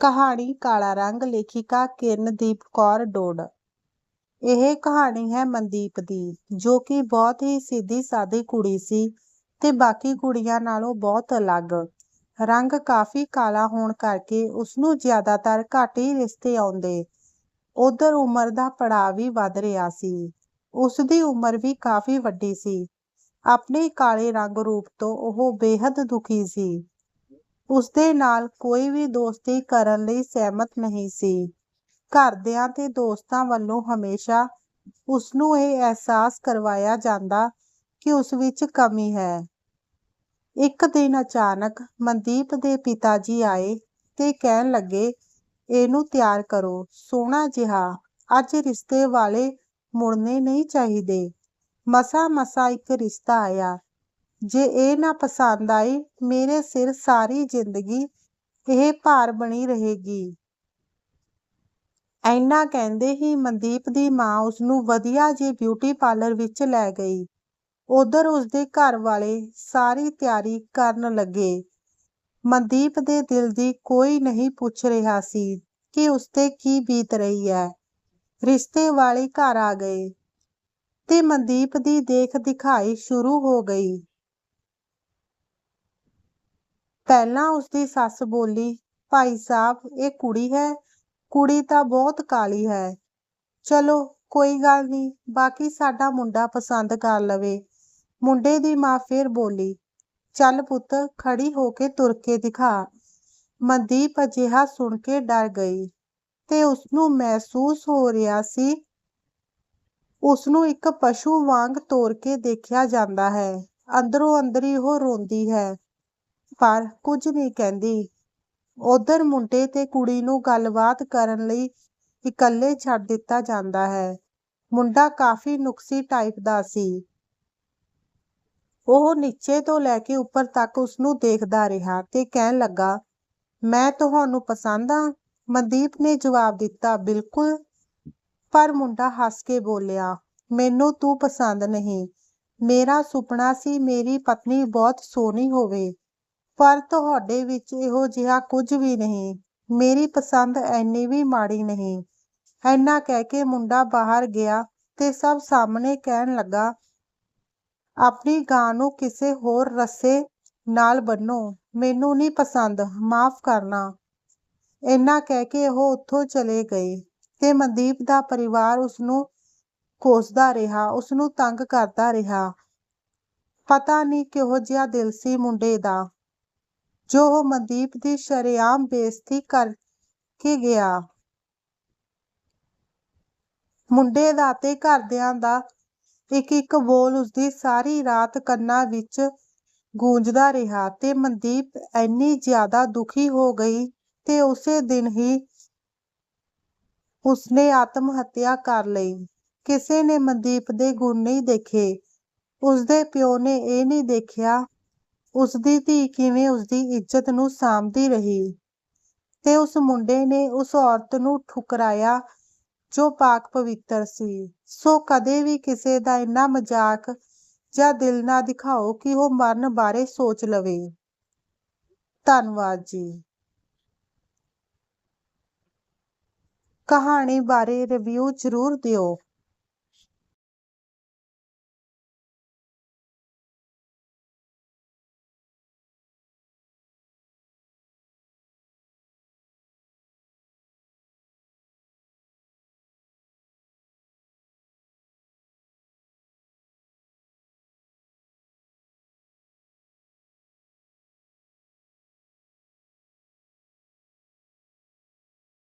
ਕਹਾਣੀ ਕਾਲਾ ਰੰਗ ਲੇਖਿਕਾ ਕਿਰਨਦੀਪ ਕੌਰ ਡੋਡ। ਇਹ ਕਹਾਣੀ ਹੈ ਮਨਦੀਪ ਦੀ, ਜੋ ਕਿ ਬਹੁਤ ਹੀ ਸਿੱਧੀ ਸਾਦੀ ਕੁੜੀ ਸੀ ਤੇ ਬਾਕੀ ਕੁੜੀਆਂ ਨਾਲੋਂ ਬਹੁਤ ਅਲੱਗ। ਰੰਗ ਕਾਫੀ ਕਾਲਾ ਹੋਣ ਕਰਕੇ ਉਸਨੂੰ ਜ਼ਿਆਦਾਤਰ ਘੱਟ ਹੀ ਰਿਸ਼ਤੇ ਆਉਂਦੇ। ਉਧਰ ਉਮਰ ਦਾ ਪੜਾਅ ਵੀ ਵੱਧ ਰਿਹਾ ਸੀ। ਉਸ ਦੀ ਉਮਰ ਵੀ ਕਾਫੀ ਵੱਡੀ ਸੀ। ਆਪਣੇ ਕਾਲੇ ਰੰਗ ਰੂਪ ਤੋਂ ਉਹ ਬੇहद ਦੁਖੀ ਸੀ। ਉਸਦੇ ਨਾਲ ਕੋਈ ਵੀ ਦੋਸਤੀ ਕਰਨ ਲਈ ਸਹਿਮਤ ਨਹੀਂ ਸੀ। ਘਰਦਿਆਂ ਤੇ ਦੋਸਤਾਂ ਵੱਲੋਂ ਹਮੇਸ਼ਾ ਉਸਨੂੰ ਇਹ ਅਹਿਸਾਸ ਕਰਵਾਇਆ ਜਾਂਦਾ ਕਿ ਉਸ ਵਿੱਚ ਕਮੀ ਹੈ। ਇੱਕ ਦਿਨ ਅਚਾਨਕ ਮਨਦੀਪ ਦੇ ਪਿਤਾ ਜੀ ਆਏ ਤੇ ਕਹਿਣ ਲੱਗੇ, ਇਹਨੂੰ ਤਿਆਰ ਕਰੋ, ਸੋਹਣਾ ਜਿਹਾ। ਅੱਜ ਰਿਸ਼ਤੇ ਵਾਲੇ ਮੁੜਨੇ ਨਹੀਂ ਚਾਹੀਦੇ। ਮਸਾ ਮਸਾ ਇੱਕ ਰਿਸ਼ਤਾ ਆਇਆ। ਜੇ ਇਹ ਨਾ ਪਸੰਦ ਆਈ, ਮੇਰੇ ਸਿਰ ਸਾਰੀ ਜ਼ਿੰਦਗੀ ਇਹ ਭਾਰ ਬਣੀ ਰਹੇਗੀ। ਐਨਾ ਕਹਿੰਦੇ ਹੀ ਮਨਦੀਪ ਦੀ ਮਾਂ ਉਸਨੂੰ ਵਧੀਆ ਜਿਹੇ ਬਿਊਟੀ ਪਾਰਲਰ ਵਿੱਚ ਲੈ ਗਈ। ਉਧਰ ਉਸਦੇ ਘਰ ਵਾਲੇ ਸਾਰੀ ਤਿਆਰੀ ਕਰਨ ਲੱਗੇ। ਮਨਦੀਪ ਦੇ ਦਿਲ ਦੀ ਕੋਈ ਨਹੀਂ ਪੁੱਛ ਰਿਹਾ ਸੀ ਕਿ ਉਸਤੇ ਕੀ ਬੀਤ ਰਹੀ ਹੈ। ਰਿਸ਼ਤੇ ਵਾਲੇ ਘਰ ਆ ਗਏ ਤੇ ਮਨਦੀਪ ਦੀ ਦੇਖ ਦਿਖਾਈ ਸ਼ੁਰੂ ਹੋ ਗਈ। ਪਹਿਲਾਂ ਉਸਦੀ ਸੱਸ ਬੋਲੀ, ਭਾਈ ਸਾਹਿਬ, ਇਹ ਕੁੜੀ ਹੈ, ਕੁੜੀ ਤਾਂ ਬਹੁਤ ਕਾਲੀ ਹੈ। ਚਲੋ, ਕੋਈ ਗੱਲ ਨਹੀਂ, ਬਾਕੀ ਸਾਡਾ ਮੁੰਡਾ ਪਸੰਦ ਕਰ ਲਵੇ। ਮੁੰਡੇ ਦੀ ਮਾਂ ਫੇਰ ਬੋਲੀ, ਚੱਲ ਪੁੱਤ, ਖੜੀ ਹੋ ਕੇ ਤੁਰ ਕੇ ਦਿਖਾ। ਮਨਦੀਪ ਅਜਿਹਾ ਸੁਣ ਕੇ ਡਰ ਗਈ ਤੇ ਉਸਨੂੰ ਮਹਿਸੂਸ ਹੋ ਰਿਹਾ ਸੀ, ਉਸਨੂੰ ਇੱਕ ਪਸ਼ੂ ਵਾਂਗ ਤੋਰ ਕੇ ਦੇਖਿਆ ਜਾਂਦਾ ਹੈ। ਅੰਦਰੋਂ ਅੰਦਰੀ ਉਹ ਰੋਂਦੀ ਹੈ। ਪਰ ਕੁਝ ਨਹੀਂ ਕਹਿੰਦੀ। ਉਧਰ ਮੁੰਡੇ ਤੇ ਕੁੜੀ ਨੂੰ ਗੱਲਬਾਤ ਕਰਨ ਲਈ ਇਕੱਲੇ ਛੱਡ ਦਿੱਤਾ ਜਾਂਦਾ ਹੈ। ਮੁੰਡਾ ਕਾਫੀ ਨੁਕਸੀ ਟਾਈਪ ਦਾ ਸੀ। ਉਹ ਨੀਚੇ ਤੋਂ ਲੈ ਕੇ ਉੱਪਰ ਤੱਕ ਉਸ ਨੂੰ ਦੇਖਦਾ ਰਿਹਾ ਤੇ ਕਹਿਣ ਲੱਗਾ, ਮੈਂ ਤੁਹਾਨੂੰ ਪਸੰਦ ਆ ਮਨਦੀਪ ਨੇ ਜਵਾਬ ਦਿੱਤਾ, ਬਿਲਕੁਲ। ਪਰ ਮੁੰਡਾ ਹੱਸ ਕੇ ਬੋਲਿਆ, ਮੈਨੂੰ ਤੂੰ ਪਸੰਦ ਨਹੀਂ। ਮੇਰਾ ਸੁਪਨਾ ਸੀ ਮੇਰੀ ਪਤਨੀ ਬਹੁਤ ਸੋਹਣੀ ਹੋਵੇ। ਪਰ ਤੁਹਾਡੇ ਵਿੱਚ ਇਹੋ ਜਿਹਾ ਕੁਝ ਵੀ ਨਹੀਂ। ਮੇਰੀ ਪਸੰਦ ਐਨੀ ਵੀ ਮਾੜੀ ਨਹੀਂ। ਐਨਾ ਕਹਿ ਕੇ ਮੁੰਡਾ ਬਾਹਰ ਗਿਆ ਤੇ ਸਭ ਸਾਹਮਣੇ ਕਹਿਣ ਲੱਗਾ, ਆਪਣੀ ਗਾਂ ਨੂੰ ਕਿਸੇ ਹੋਰ ਰੱਸੇ ਨਾਲ ਬੰਨੋ ਮੈਨੂੰ ਨਹੀਂ ਪਸੰਦ। ਮਾਫ ਕਰਨਾ। ਇੰਨਾ ਕਹਿ ਕੇ ਉਹ ਉੱਥੋਂ ਚਲੇ ਗਏ ਤੇ ਮਨਦੀਪ ਦਾ ਪਰਿਵਾਰ ਉਸਨੂੰ ਕੋਸਦਾ ਰਿਹਾ, ਉਸਨੂੰ ਤੰਗ ਕਰਦਾ ਰਿਹਾ। ਪਤਾ ਨਹੀਂ ਕਿਹੋ ਜਿਹਾ ਦਿਲ ਸੀ ਮੁੰਡੇ ਦਾ। ਜੋ ਉਹ ਮਨਦੀਪ ਦੀ ਸ਼ਰੇਆਮ ਬੇਇੱਜ਼ਤੀ ਕਰਕੇ ਗਿਆ। ਮੁੰਡੇ ਦਾ ਤੇ ਘਰਦਿਆਂ ਦਾ ਇੱਕ ਇੱਕ ਬੋਲ ਉਸਦੀ ਸਾਰੀ ਰਾਤ ਕੰਨਾਂ ਵਿੱਚ ਗੂੰਜਦਾ ਰਿਹਾ ਤੇ ਮਨਦੀਪ ਇੰਨੀ ਜ਼ਿਆਦਾ ਦੁਖੀ ਹੋ ਗਈ ਤੇ ਉਸੇ ਦਿਨ ਹੀ ਉਸਨੇ ਆਤਮ ਹੱਤਿਆ ਕਰ ਲਈ। ਕਿਸੇ ਨੇ ਮਨਦੀਪ ਦੇ ਗੁਣ ਨਹੀਂ ਦੇਖੇ। ਉਸਦੇ ਪਿਓ ਨੇ ਇਹ ਨਹੀਂ ਦੇਖਿਆ ਉਸਦੀ ਧੀ ਕਿਵੇਂ ਉਸਦੀ ਇੱਜ਼ਤ ਨੂੰ ਸਾਂਭਦੀ ਰਹੀ ਤੇ ਉਸ ਮੁੰਡੇ ਨੇ ਉਸ ਔਰਤ ਨੂੰ ਠੁਕਰਾਇਆ ਜੋ ਪਾਕ ਪਵਿੱਤਰ ਸੀ। ਸੋ ਕਦੇ ਵੀ ਕਿਸੇ ਦਾ ਇੰਨਾ ਮਜ਼ਾਕ ਜਾਂ ਦਿਲ ਨਾ ਦਿਖਾਓ ਕਿ ਉਹ ਮਰਨ ਬਾਰੇ ਸੋਚ ਲਵੇ। ਧੰਨਵਾਦ ਜੀ। ਕਹਾਣੀ ਬਾਰੇ ਰਿਵਿਊ ਜ਼ਰੂਰ ਦਿਓ।